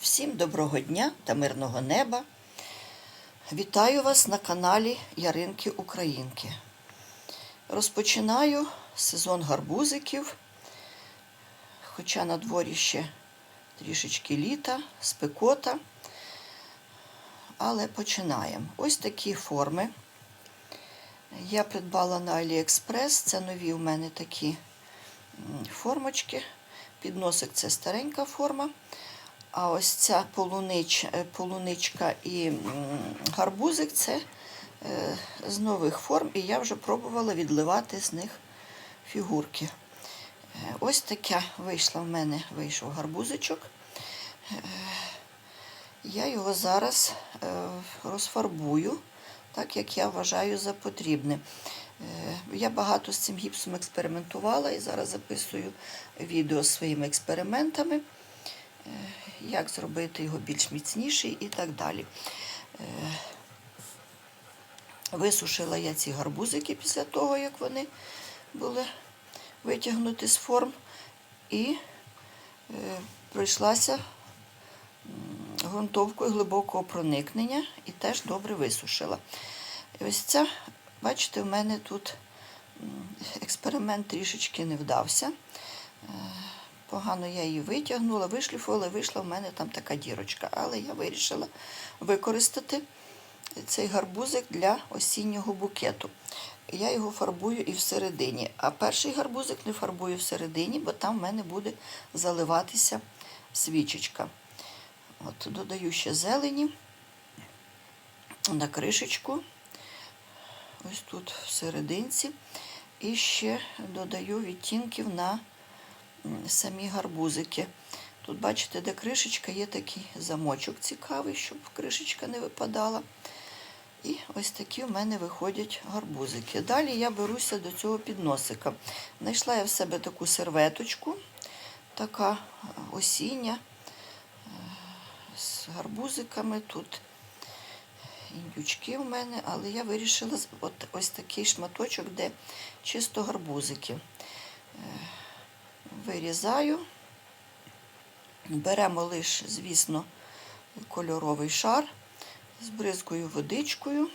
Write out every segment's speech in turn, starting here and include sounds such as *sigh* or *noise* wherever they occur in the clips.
Всім доброго дня та мирного неба. Вітаю вас на каналі Яринки Українки. Розпочинаю сезон гарбузиків, хоча на дворі ще трішечки літа, спекота. Але починаємо. Ось такі форми. Я придбала на Аліекспрес. Це нові у мене такі формочки. Підносик це старенька форма. А ось ця полунич, е, полуничка і гарбузик це е, з нових форм, і я вже пробувала відливати з них фігурки. Е, Ось таке вийшла в мене вийшов гарбузичок. Я його зараз розфарбую, так як я вважаю за потрібне. Я багато з цим гіпсом експериментувала і зараз записую відео з своїми експериментами, як зробити його більш міцніший і так далі. Е, Висушила я ці гарбузики після того, як вони були витягнуті з форм, і е, пройшлася м, ґрунтовкою глибокого проникнення і теж добре висушила. І ось ця, бачите, в мене тут експеримент трішечки не вдався. Погано я її витягнула, вишліфувала, вийшла в мене там така дірочка. Але я вирішила використати цей гарбузик для осіннього букету. Я його фарбую і всередині. А перший гарбузик не фарбую всередині, бо там в мене буде заливатися свічечка. От, додаю ще зелені на кришечку. Ось тут всерединці. І ще додаю відтінків на самі гарбузики. Тут, бачите, де кришечка, є такий замочок цікавий, щоб кришечка не випадала. І ось такі в мене виходять гарбузики. Далі я беруся до цього підносика. Знайшла я в себе таку серветочку, така е, осіння, е, з гарбузиками. Тут індючки в мене, але я вирішила от ось такий шматочок, де чисто гарбузики. Вирізаю. Беремо лише, звісно, кольоровий шар, збризкую водичкою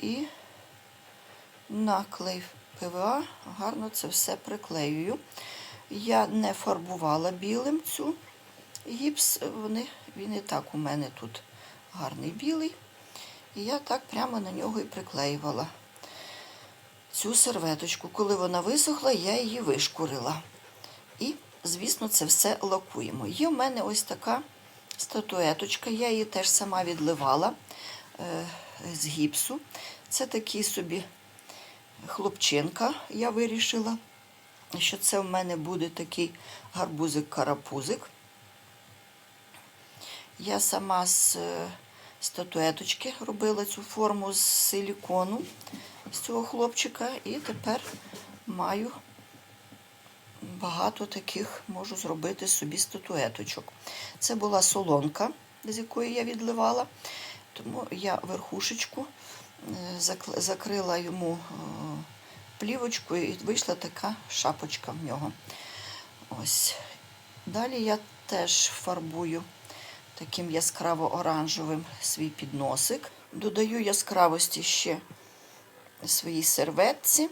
і на клей ПВА гарно це все приклеюю. Я не фарбувала білим цю гіпс, вони, він і так у мене тут гарний білий. І я так прямо на нього і приклеювала цю серветочку. Коли вона висохла, я її вишкурила. І, звісно, це все лакуємо. Є в мене ось така статуеточка, я її теж сама відливала е, з гіпсу. Це такий собі хлопчинка, я вирішила, що це в мене буде такий гарбузик-карапузик. Я сама з е, статуеточки робила цю форму з силікону з цього хлопчика, і тепер маю багато таких можу зробити собі статуеточок. Це була солонка, з якої я відливала, тому я верхушечку е, закрила йому е, плівочкою і вийшла така шапочка в нього. Ось. Далі я теж фарбую таким яскраво-оранжевим свій підносик. Додаю яскравості ще своїй серветці.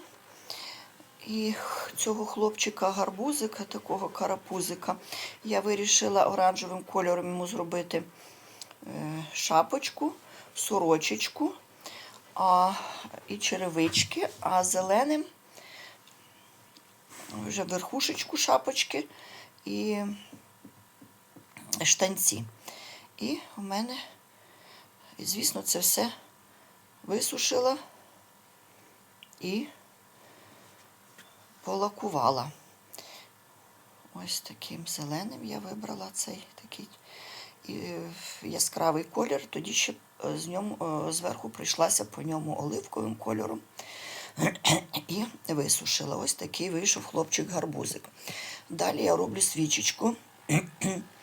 І цього хлопчика гарбузика, такого карапузика, я вирішила оранжевим кольором йому зробити е, шапочку, сорочечку а, і черевички, а зеленим вже верхушечку шапочки і штанці. І у мене, звісно, це все висушила і полакувала. Ось таким зеленим я вибрала цей такий е, яскравий колір, тоді ще е, з ньому, е, зверху прийшлася по ньому оливковим кольором *clears throat* і висушила. Ось такий вийшов хлопчик-гарбузик. Далі я роблю свічечку. *clears throat*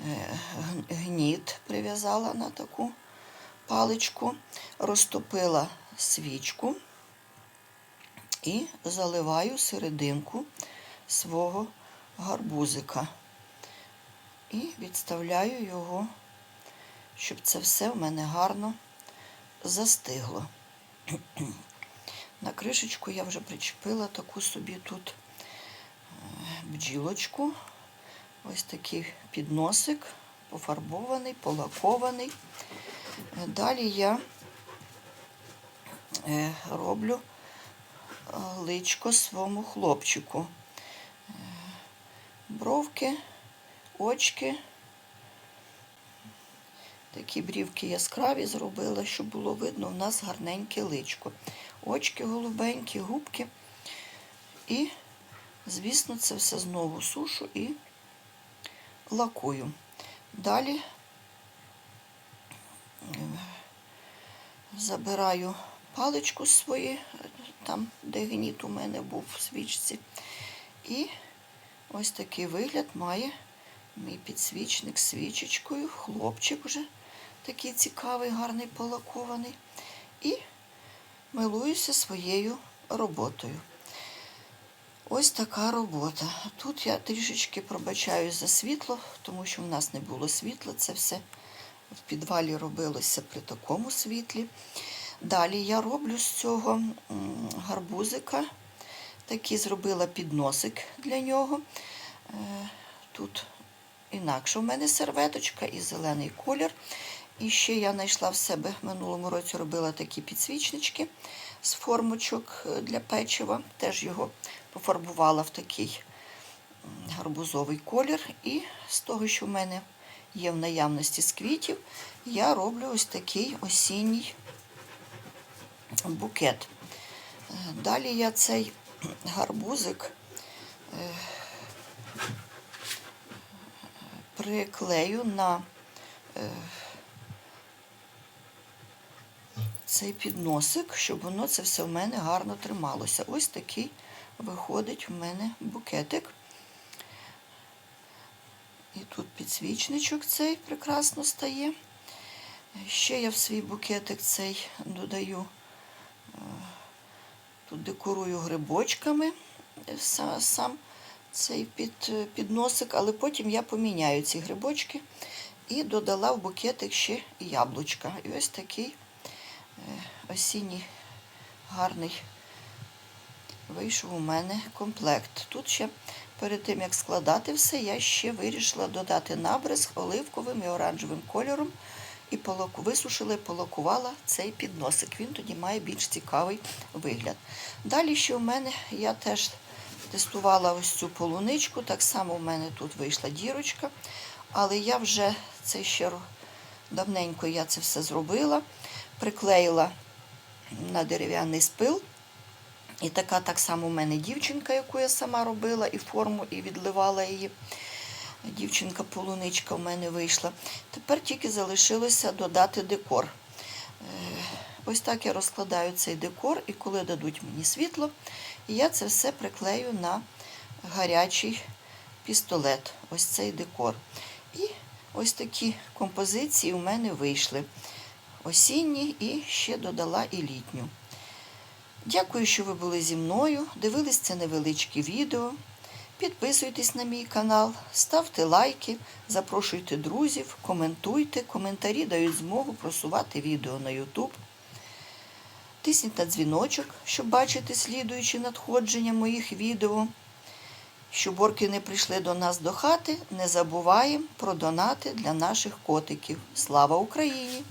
Е, Гніт прив'язала на таку паличку, розтопила свічку і заливаю серединку свого гарбузика. і відставляю його, щоб це все в мене гарно застигло. На кришечку я вже причепила таку собі тут е, бджілочку. Ось такий підносик, пофарбований, полакований. Далі я е, роблю е, личко своєму хлопчику. Е, Бровки, очки. Такі брівки яскраві зробила, щоб було видно у нас гарненьке личко. Очки голубенькі, губки. І, звісно, це все знову сушу і лакую. Далі забираю паличку свої, там, де гніт у мене був в свічці. І ось такий вигляд має мій підсвічник з свічечкою, хлопчик вже такий цікавий, гарний, полакований. І милуюся своєю роботою. Ось така робота. Тут я трішечки пробачаю за світло, тому що в нас не було світла. Це все в підвалі робилося при такому світлі. Далі я роблю з цього гарбузика. Такий зробила підносик для нього. Е, Тут інакше в мене серветочка і зелений колір. І ще я знайшла в себе минулому році робила такі підсвічнички з формочок е, для печива. Теж його пофарбувала в такий гарбузовий колір. І з того, що в мене є в наявності з квітів, я роблю ось такий осінній букет. Далі я цей гарбузик е, приклею на е, цей підносик, щоб воно це все в мене гарно трималося. Ось такий виходить в мене букетик. І тут підсвічничок цей прекрасно стає. Ще я в свій букетик цей додаю, е, тут декорую грибочками е, сам цей під, е, підносик, але потім я поміняю ці грибочки і додала в букетик ще яблучка. І ось такий осінній гарний вийшов у мене комплект. Тут ще перед тим, як складати все, я ще вирішила додати набризк оливковим і оранжевим кольором. І полоку, висушила і полакувала цей підносик. Він тоді має більш цікавий вигляд. Далі ще у мене я теж тестувала ось цю полуничку. Так само в мене тут вийшла дірочка. Але я вже це ще давненько я це все зробила, приклеїла на дерев'яний спил. І така так само у мене дівчинка, яку я сама робила, і форму, і відливала її. Дівчинка-полуничка в мене вийшла. Тепер тільки залишилося додати декор. Е, Ось так я розкладаю цей декор, і коли дадуть мені світло, я це все приклею на гарячий пістолет. Ось цей декор. І ось такі композиції у мене вийшли. Осінні і ще додала і літню. Дякую, що ви були зі мною. Дивились це невеличке відео. Підписуйтесь на мій канал, ставте лайки, запрошуйте друзів, коментуйте. Коментарі дають змогу просувати відео на YouTube. Тисніть на дзвіночок, щоб бачити слідуючі надходження моїх відео. Щоб орки не прийшли до нас до хати, не забуваємо про донати для наших котиків. Слава Україні!